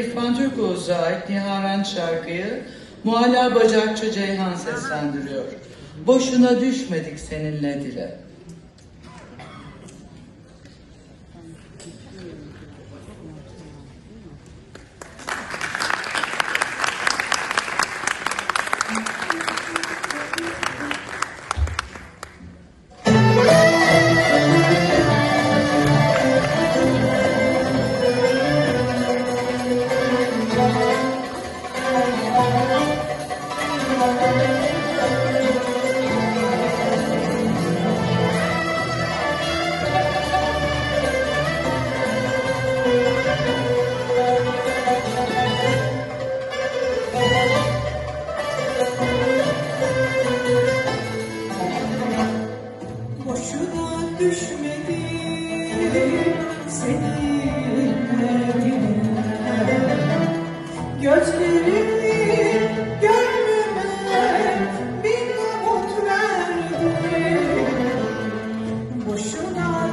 İrfan Türkoğlu'na ait Nihavent şarkıyı Mualla Bacakçı Ceyhan seslendiriyor. Boşuna düşmedik seninle dile.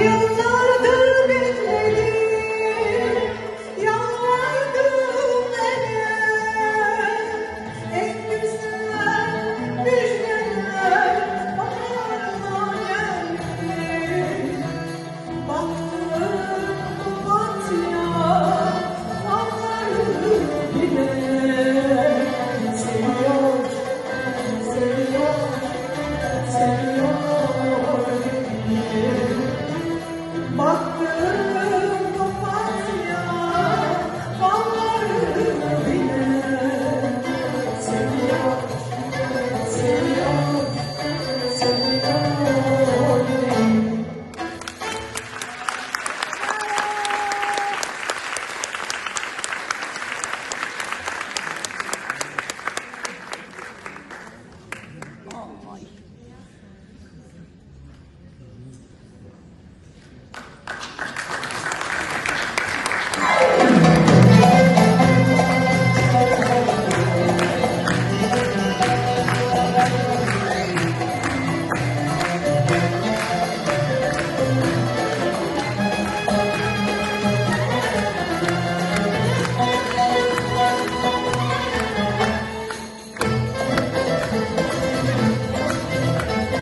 you.